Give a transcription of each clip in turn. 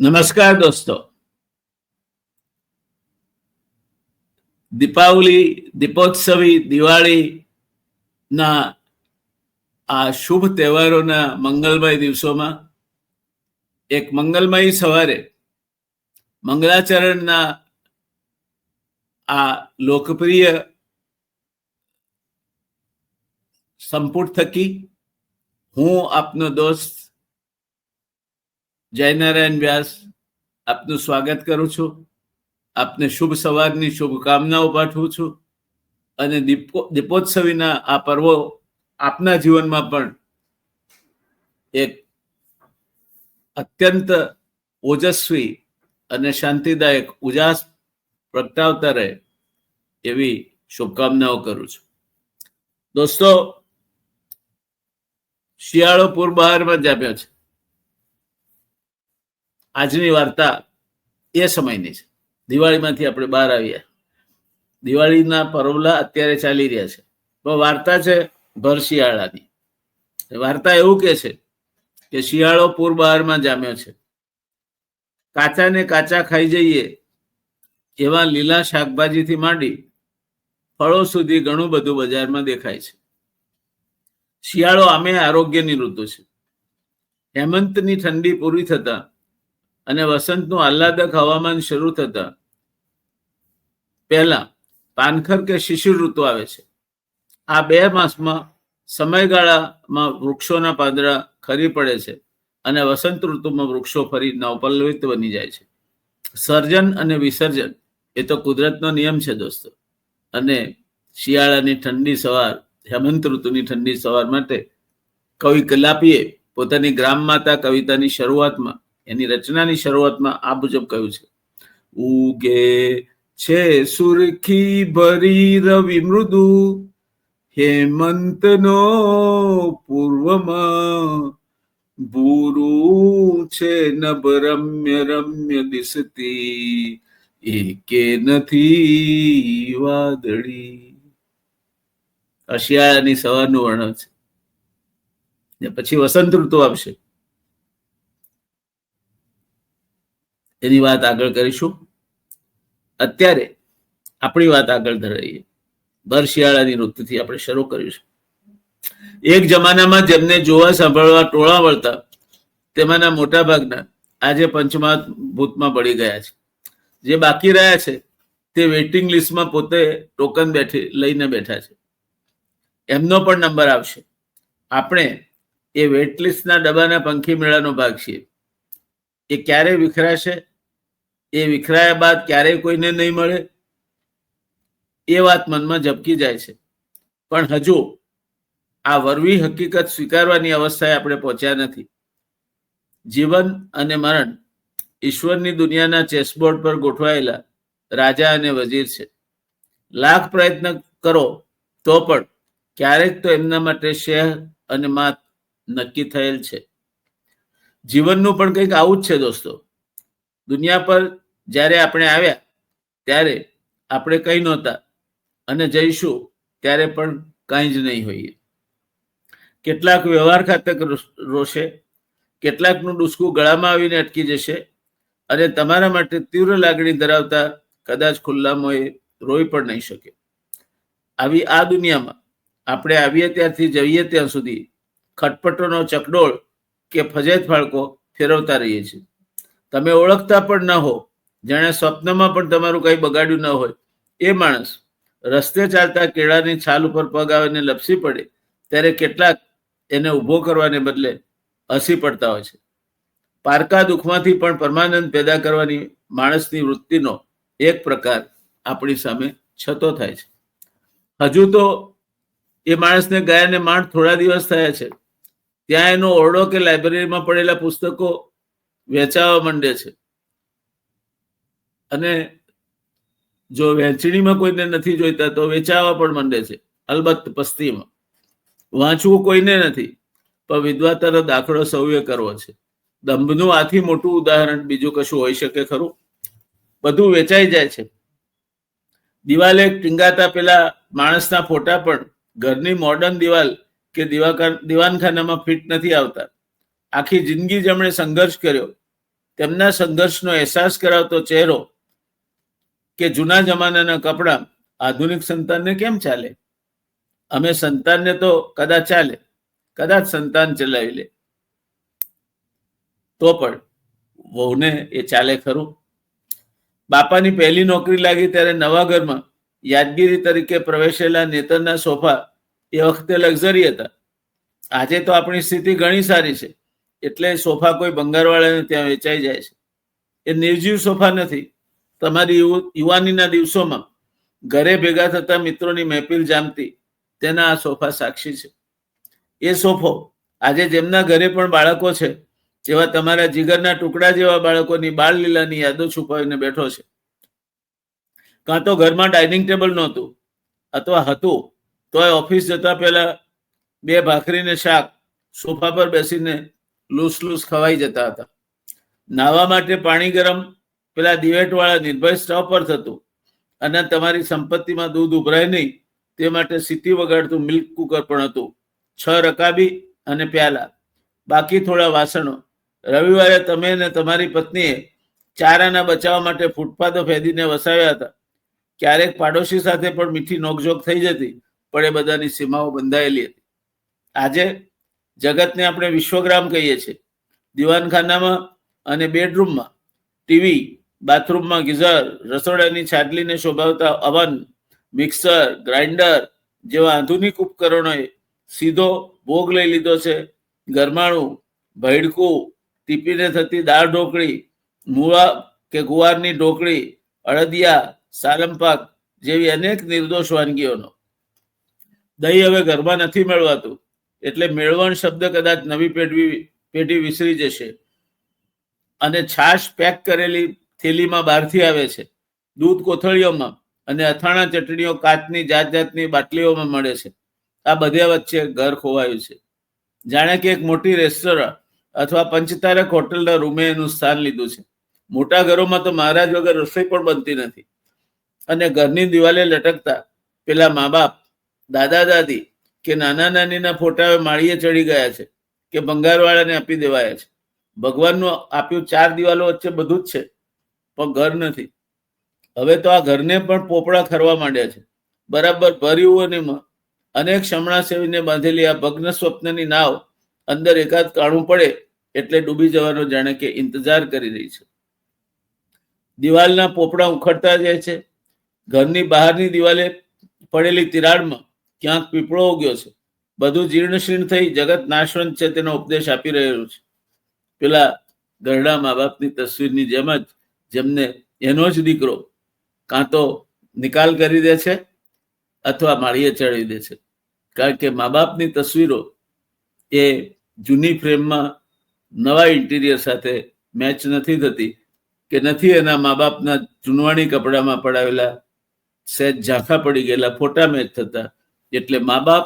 નમસ્કાર દોસ્તો દીપાવલી દીપોત્સવી દિવાળી ના આ શુભ તહેવારોના મંગલમય દિવસોમાં એક મંગલમય સવારે મંગલાચરણના આ લોકપ્રિય સંપુટ થકી હું આપનો દોસ્ત જયનારાયણ વ્યાસ. આપનું સ્વાગત કરું છું. આપને શુભ સવારની શુભકામનાઓ પાઠવું છું. અને દીપો, દીપોત્સવીના આ પર્વો આપના જીવનમાં પણ એક અત્યંત ઓજસ્વી અને શાંતિદાયક ઉજાસ પ્રગટાવતા રહે એવી શુભકામનાઓ કરું છું. દોસ્તો, શિયાળો પૂર બહારમાં જામ્યો છે. આજની વાર્તા એ સમયની છે. દિવાળીમાંથી આપણે બહાર આવ્યા દિવાળીના પરવલા અત્યારે ચાલી રહ્યા છે. પણ વાર્તા છે ભર શિયાળાની. વાર્તા એવું કે છે કે શિયાળો પૂર બહારમાં જામ્યો છે. કાચા ને કાચા ખાઈ જઈએ એવા લીલા શાકભાજીથી માંડી ફળો સુધી ઘણું બધું બજારમાં દેખાય છે. શિયાળો આમે આરોગ્યની ઋતુ છે. હેમંતની ઠંડી પૂરી થતા અને વસંતનું આહલાદક હવામાન શરૂ થતા પહેલા પાનખર કે શિશિર ઋતુ આવે છે. આ બે માસમાં સમયગાળામાં વૃક્ષોના પાંદડા ખરી પડે છે અને વસંત ઋતુમાં વૃક્ષો ફરી નવપલ્લવિત બની જાય છે. સર્જન અને વિસર્જન એ તો કુદરતનો નિયમ છે દોસ્તો. અને શિયાળાની ઠંડી સવાર, હેમંત ઋતુની ઠંડી સવાર માટે કવિ કલાપીએ પોતાની ગ્રામ માતા કવિતાની શરૂઆતમાં એની રચનાની શરૂઆતમાં આ મુજબ કહ્યું છે. ઉગે છે સુરખી ભરી રવિ મૃદુ, હેમંતનો પૂર્વમાં ભૂરું છે નભ રમ્ય રમ્ય દિશતી એકે નથી વાદળી. અશિયાળાની સવારનું વર્ણન છે. ને પછી વસંત ઋતુ આવશે. એની વાત આગળ કરીશું. અત્યારે આપણી વાત આગળ ધરાઈએ. ભર શિયાળાની ઋતુથી આપણે શરૂ કરીશું એક જમાનામાં જેમને જોવા સાંભળવા ટોળા વળતા, તેમાંના મોટાભાગના આજે પંચમા ભૂતમાં પડી ગયા છે. જે બાકી રહ્યા છે, તે વેઇટિંગ લિસ્ટમાં પોતે ટોકન બેઠી, લઈને બેઠા છે. એમનો પણ નંબર આવશે. આપણે એ વેઇટ લિસ્ટના ડબ્બાના પંખી મેળાનો ભાગ છીએ. એ ક્યારે વિખરાશે? એ વિખરાયા બાદ ક્યારેય કોઈને નહીં મળે? એ વાત મનમાં ઝબકી જાય છે. પણ હજુ આ વરવી હકીકત સ્વીકારવાની અવસ્થાએ આપણે પહોંચ્યા નથી. જીવન અને મરણ ઈશ્વરની દુનિયાના ચેસબોર્ડ પર ગોઠવાયેલા રાજા અને વજીર છે. લાખ પ્રયત્ન કરો તો પણ ક્યારેક તો એમના માટે શહેર અને માત નક્કી થયેલ છે. જીવનનું પણ કંઈક આવું જ છે દોસ્તો. દુનિયા પર જ્યારે આપણે આવ્યા, ત્યારે આપણે કઈ નહોતા. અને જઈશું ત્યારે પણ કાંઈ જ નહીં હોઈએ. કેટલાક વ્યવહાર ખાતક રોશે, કેટલાકનું ડૂસકું ગળામાં આવીને અટકી જશે, અને તમારા માટે તીવ્ર લાગણી ધરાવતા કદાચ ખુલ્લામાં એ રોઈ પણ નહીં શકે. આવી આ દુનિયામાં આપણે આવીએ ત્યારથી જઈએ ત્યાં સુધી ખટપટોનો ચકડોળ કે ફજેત ફાળકો ફેરવતા રહીએ છીએ. તમે ઓળખતા પણ ન હો જાણે સ્વપ્નમાં પણ તમારું કંઈ બગાડ્યું ન હોય. એ માણસ રસ્તે ચાલતા કેળાની છાલ ઉપર પગ આવીને લપસી પડે, ત્યારે કેટલાક એને ઊભો કરવાને બદલે હસી પડતા હોય છે. પારકા દુઃખમાંથી પણ પરમાનંદ પેદા કરવાની માણસની વૃત્તિનો એક પ્રકાર આપણી સામે છતો થાય છે. હજુ તો એ માણસને ગયાને માંડ થોડા દિવસ થયા છે. ત્યાં એનો ઓરડો કે લાઇબ્રેરીમાં પડેલા પુસ્તકો વેચાવા માંડે છે. અને જો વહેંચણીમાં કોઈને નથી જોઈતા તો વેચાવા પણ માંડે છે. અલબત્ત પસ્તીમાં. વાંચવું કોઈને નથી, પણ વિધવા તરફ દાખલો સૌએ કરવો છે. દંભનું આથી મોટું ઉદાહરણ બીજું કશું હોઈ શકે ખરું? બધું વેચાઈ જાય છે. દિવાલે ટીંગાતા પેલા માણસના ફોટા પણ ઘરની મોડર્ન દિવાલ કે દિવાકાર દિવાનખાનામાં ફિટ નથી આવતા. આખી જિંદગી જેમણે સંઘર્ષ કર્યો. તેમના સંઘર્ષનો અહેસાસ કરાવતો ચહેરો કે જૂના જમાનાના કપડાં આધુનિક સંતાનને કેમ ચાલે? અમે સંતાનને તો કદાચ ચાલે, કદાચ સંતાન ચલાવી લે. તો પણ વહુને એ ચાલે ખરું. બાપાની પહેલી નોકરી લાગી ત્યારે નવા ઘરમાં યાદગીરી તરીકે પ્રવેશેલા નેતરના સોફા એ વખતે લક્ઝરી હતા. આજે તો આપણી સ્થિતિ ઘણી સારી છે. એટલે સોફા કોઈ બંગારવાળાને ત્યાં વેચાઈ જાય છે. એ નિર્જીવ સોફા નથી. તમારી યુવાનીના દિવસોમાં ઘરે ભેગા થતા મિત્રોની મહેફિલ જામતી, તેના આ સોફા સાક્ષી છે. એ સોફો આજે જેમના ઘરે પણ બાળકો છે જેવા તમારા જીગરના ટુકડા જેવા બાળકોની બાળ લીલાની યાદો છુપાવીને બેઠો છે. કાં તો ઘરમાં ડાઇનિંગ ટેબલ નહોતું, અથવા હતું, તોય ઓફિસ જતા પહેલા બે ભાખરીને શાક સોફા પર બેસીને લૂસ લૂસ ખવાઈ જતા હતા. નાવા માટે પાણી ગરમ, પેલા દિવેટવાળા નિર્ભય સ્ટવ પર થતું અને તમારી સંપત્તિમાં દૂધ ઉભરાય નહીં, તે માટે સીટી વગાડતું મિલ્ક કુકર પણ હતું. છ રકાબી અને પ્યાલા. બાકી થોડા વાસણો. રવિવારે તમે ને તમારી પત્નીએ ચારાના બચાવવા માટે ફૂટપાથો ફેદીને વસાવ્યા હતા. ક્યારેક પાડોશી સાથે પણ મીઠી નોકઝોક થઈ જતી, પણ એ બધાની સીમાઓ બંધાયેલી હતી. આજે જગતને આપણે વિશ્વગ્રામ કહીએ છીએ. દિવાનખાનામાં અને બેડરૂમમાં, ટીવી, બાથરૂમમાં ગીઝર, રસોડાની છાટલીને શોભાવતા અવન મિક્સર, ગ્રાઇન્ડર જેવા આધુનિક ઉપકરણોએ સીધો ભોગ લઈ લીધો છે. ગરમાળું ભૈડકું, ટીપીને થતી દાળ ઢોકળી મૂળા કે ગુવારની ઢોકળી અડદિયા સાલમપાક જેવી અનેક નિર્દોષ વાનગીઓનો. દહીં હવે ઘરમાં નથી મેળવાતું. એટલે મેળવણ શબ્દ કદાચ નવી પેઢી પેઢી વિસરી જશે. અને છાશ પેક કરેલી થેલીમાં બહારથી આવે છે. દૂધ કોથળીઓમાં અને અથાણા ચટણીઓ કાચની જાત જાતની બાટલીઓમાં મળે છે. આ બધા વચ્ચે ઘર ખોવાયું છે. જાણે કે એક મોટી રેસ્ટોરન્ટ અથવા પંચતારક હોટલના રૂમે એનું સ્થાન લીધું છે. મોટા ઘરોમાં તો મહારાજ વગર રસોઈ પણ બનતી નથી. અને ઘરની દિવાલે લટકતા પેલા મા બાપ, દાદા દાદી કે નાના નાનીના ફોટા માળીએ ચડી ગયા છે, કે ભંગારવાળાને આપી દેવાયા છે. ભગવાનનું આપ્યું ચાર દિવાલો વચ્ચે બધું જ છે, પણ ઘર નથી. હવે તો આ ઘરને પણ પોપડા ખરવા માંડ્યા છે. બરાબર ભર્યું અને અનેક શમણા સેવીને બાંધેલી આ ભગ્ન સ્વપ્નની નાવ અંદર એકાદ કાણું પડે એટલે ડૂબી જવાનો જાણે કે ઇંતજાર કરી રહી છે. દિવાલના પોપડા ઉખડતા જાય છે. ઘરની બહારની દિવાલે પડેલી તિરાડમાં ક્યાંક પીપળો ઉગ્યો છે. બધું જીર્ણશીર્ણ થઈ જગત નાશવંત છે તેનો ઉપદેશ આપી રહ્યો છે. પેલા ગરડા મા બાપની તસવીરની જેમ જ જેમને એનો જ દીકરો કાં તો નિકાલ કરી દે છે અથવા માળીએ ચડી દે છે. કારણ કે મા બાપની તસવીરો એ જૂની ફ્રેમમાં નવા ઇન્ટિરિયર સાથે મેચ નથી થતી કે નથી એના મા બાપના જૂનવાણી કપડામાં પડાવેલા સહેજ ઝાંખા પડી ગયેલા ફોટા મેચ થતા એટલે મા બાપ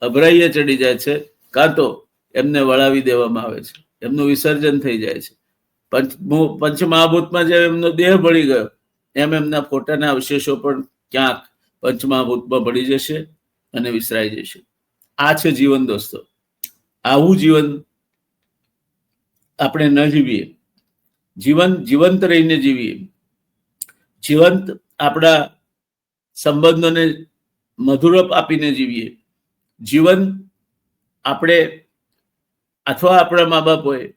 અભરાઈએ ચડી જાય છે, કાં તો એમને વળાવી દેવામાં આવે છે. એમનું વિસર્જન થઈ જાય છે. પંચ પંચમહાભૂતમાં જેમ એમનો દેહ ભળી ગયો, એમ એમના ફોટાના અવશેષો પણ ક્યાંક પંચમહાભૂતમાં ભળી જશે અને વિસરાઈ જશે. આ છે જીવન, દોસ્તો. આવું જીવન આપણે ન જીવીએ. જીવન, જીવંત રહીને જીવીએ. જીવંત આપણા સંબંધોને મધુરપ આપીને જીવીએ. જીવન આપણે અથવા આપણા મા બાપોએ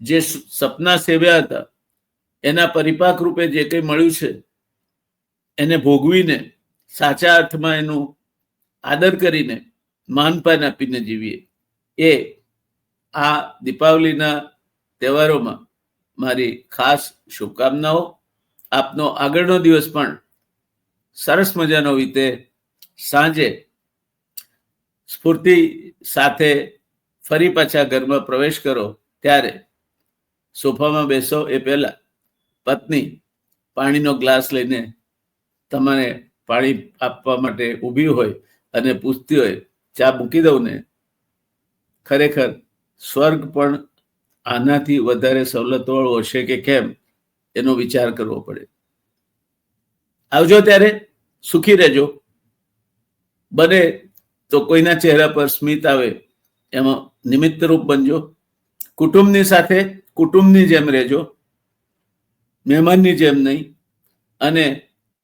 જે સપના સેવ્યા હતા, એના પરિપાક રૂપે જે કંઈ મળ્યું છે, એને ભોગવીને સાચા અર્થમાં એનું આદર કરીને માનપાન આપીને જીવીએ. એ આ દીપાવલીના તહેવારોમાં મારી ખાસ શુભકામનાઓ. આપનો આગળનો દિવસ પણ સરસ મજાનો વીતે. સાંજે સ્ફૂર્તિ સાથે ફરી પાછા ઘરમાં પ્રવેશ કરો, ત્યારે સોફામાં બેસો એ પહેલા પત્ની પાણીનો ગ્લાસ લઈને તમારે પાણી આપવા માટે ઊભી હોય અને પૂછતી હોય, ચા મૂકી દઉં ને? ખરેખર સ્વર્ગ પણ આનાથી વધારે સવલતવાળો હશે કે કેમ? એનો વિચાર કરવો પડે. આવજો ત્યારે, સુખી રહેજો. બને તો કોઈના ચહેરા પર સ્મિત આવે, એમાં નિમિત્ત રૂપ બનજો. કુટુંબની સાથે કુટુંબની જેમ રહેજો, મહેમાનની જેમ નહીં. અને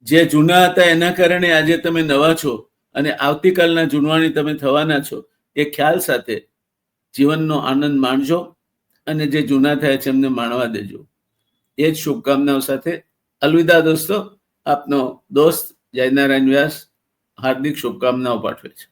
જે જૂના હતા એના કારણે આજે તમે નવા છો અને આવતીકાલના જૂનવાણી તમે થવાના છો, એ ખ્યાલ સાથે જીવનનો આનંદ માણજો અને જે જૂના થયા છે એમને માણવા દેજો. એ જ શુભકામનાઓ સાથે. અલવિદા દોસ્તો, આપનો દોસ્ત જયનારાયણ વ્યાસ હાર્દિક શુભકામનાઓ પાઠવે છે.